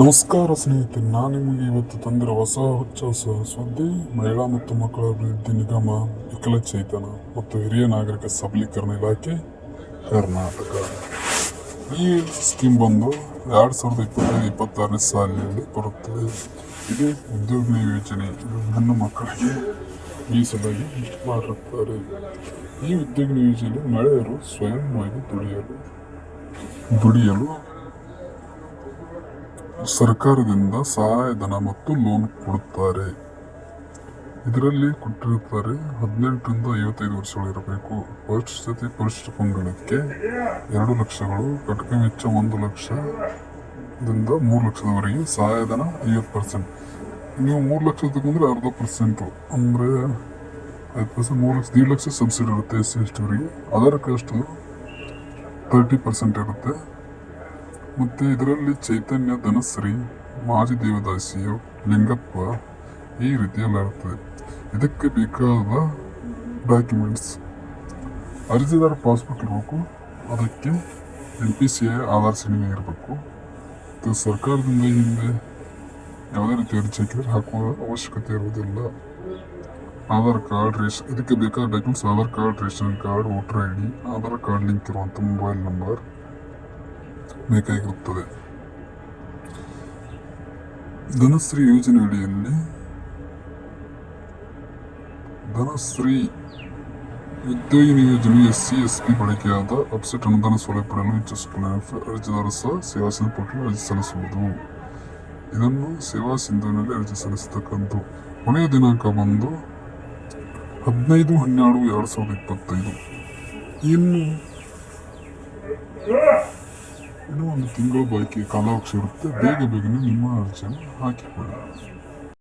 ನಮಸ್ಕಾರ ಸ್ನೇಹಿತರೆ, ನಾನು ನಿಮಗೆ ಇವತ್ತು ತಂದಿರೋ ಹೊಸ ಹುಚ್ಚ ಸುದ್ದಿ, ಮಹಿಳಾ ಮತ್ತು ಮಕ್ಕಳ ಅಭಿವೃದ್ಧಿ ನಿಗಮ ವಿಕಲಚೇತನ ಮತ್ತು ಹಿರಿಯ ನಾಗರಿಕ ಸಬಲೀಕರಣ ಇಲಾಖೆ, ಕರ್ನಾಟಕ. ಈ ಸ್ಕೀಮ್ ಬಂದು ಎರಡು ಸಾವಿರದ ಇಪ್ಪತ್ತೈದು, ಇಪ್ಪತ್ತಾರನೇ ಸಾಲಿನಲ್ಲಿ ಬರುತ್ತದೆ. ಇದು ಉದ್ಯೋಗ ಯೋಜನೆ. ಹೆಣ್ಣು ಮಕ್ಕಳಿಗೆ ಮೀಸಲಾಗಿ ಮಾಡಿರುತ್ತಾರೆ. ಈ ಉದ್ಯೋಗ ಯೋಜನೆ ಮಹಿಳೆಯರು ಸ್ವಯಂವಾಗಿ ದುಡಿಯಲು ದುಡಿಯಲು ಸರ್ಕಾರದಿಂದ ಸಹಾಯಧನ ಮತ್ತು ಲೋನ್ ಕೊಡುತ್ತಾರೆ ಇದರಲ್ಲಿ ಕೊಟ್ಟಿರುತ್ತಾರೆ ಹದಿನೆಂಟರಿಂದ ಐವತ್ತೈದು ವರ್ಷಗಳಿರಬೇಕು ಪರಿಸ್ಥಿತಿ ಪರಿಶಿಷ್ಟ ಪಂಗಡಕ್ಕೆ ಎರಡು ಲಕ್ಷಗಳು, ಕಟಕ ವೆಚ್ಚ ಒಂದು ಲಕ್ಷದಿಂದ ಮೂರು ಲಕ್ಷದವರೆಗೆ ಸಹಾಯಧನ ಐವತ್ತು ಪರ್ಸೆಂಟ್ ನೀವು ಮೂರು ಲಕ್ಷ ತಗೊಂಡ್ರೆ ಅರ್ಧ ಪರ್ಸೆಂಟು ಅಂದರೆ ಐದು ಪರ್ಸೆಂಟ್, ಮೂರು ಲಕ್ಷ, ದೀಡ್ ಲಕ್ಷ ಸಬ್ಸಿಡಿ ಇರುತ್ತೆ ಎಸ್ ಸಿ ಎಸ್ ಟಿವರಿಗೆ ಅದರ ಕಾಸ್ಟು ತರ್ಟಿ ಪರ್ಸೆಂಟ್ ಇರುತ್ತೆ. ಮತ್ತು ಇದರಲ್ಲಿ ಚೈತನ್ಯ, ಧನಶ್ರೀ, ಮಾಜಿ ದೇವದಾಸಿಯು, ಲಿಂಗಪ್ಪ ಈ ರೀತಿಯಲ್ಲಿ ಇರ್ತದೆ ಇದಕ್ಕೆ ಬೇಕಾದ ಡಾಕ್ಯುಮೆಂಟ್ಸ್ ಅರ್ಜಿದಾರ ಪಾಸ್ಬುಕ್ ಇರಬೇಕು. ಅದಕ್ಕೆ N P C I Aadhaar ಸಿನಿಮೆ ಇರಬೇಕು. ಮತ್ತು ಸರ್ಕಾರದಿಂದ ಹಿಂದೆ ಯಾವುದೇ ರೀತಿ ಅರ್ಜಿ ಹಾಕಿದರೆ ಹಾಕುವ ಅವಶ್ಯಕತೆ ಇರುವುದಿಲ್ಲ. ಆಧಾರ್ ಕಾರ್ಡ್ ರೇಷನ್ ಇದಕ್ಕೆ ಬೇಕಾದ documents Aadhaar card, ration card, voter I D, Aadhaar card link ಇರುವಂಥ ಮೊಬೈಲ್ ನಂಬರ್. ಬೇಕಾಗಿರುತ್ತದೆ ಧನಶ್ರೀ ಯೋಜನೆ ಅಡಿಯಲ್ಲಿ ಧನಶ್ರೀ ಉದ್ಯೋಗಿನಿ ಯೋಜನೆ ಎಸ್ ಸಿ ಎಸ್ ಪಿ ಬಳಕೆಯಾದ ಅಪ್ಸೆಟ್ ಅನುದಾನ ಸೌಲಭ್ಯ ಪಡೆಯಲು ಇಚ್ಛಿಸುವ ಅರ್ಜಿದಾರ ಸಹ ಸೇವಾ ಸಿಂಧು ಪೋರ್ಟಲ್ ಅರ್ಜಿ ಸಲ್ಲಿಸುವುದು. ಇದನ್ನು ಸೇವಾ ಸಿಂಧುವಿನಲ್ಲಿ ಅರ್ಜಿ ಸಲ್ಲಿಸತಕ್ಕಂಥ ಕೊನೆಯ ದಿನಾಂಕ ಬಂದು ಹದಿನೈದು ಹನ್ನೆರಡು ಎರಡು ಸಾವಿರದ ಇಪ್ಪತ್ತೈದು. ಇನ್ನು ಇನ್ನೂ ಒಂದು ತಿಂಗಳು ಬಾಕಿ ಕಾಲಾವಕಾಶ ಇರುತ್ತೆ ಬೇಗ ಬೇಗನೆ ನಿಮ್ಮ ಅರ್ಜಿಯನ್ನು ಹಾಕಿಕೊಳ್ಳಿ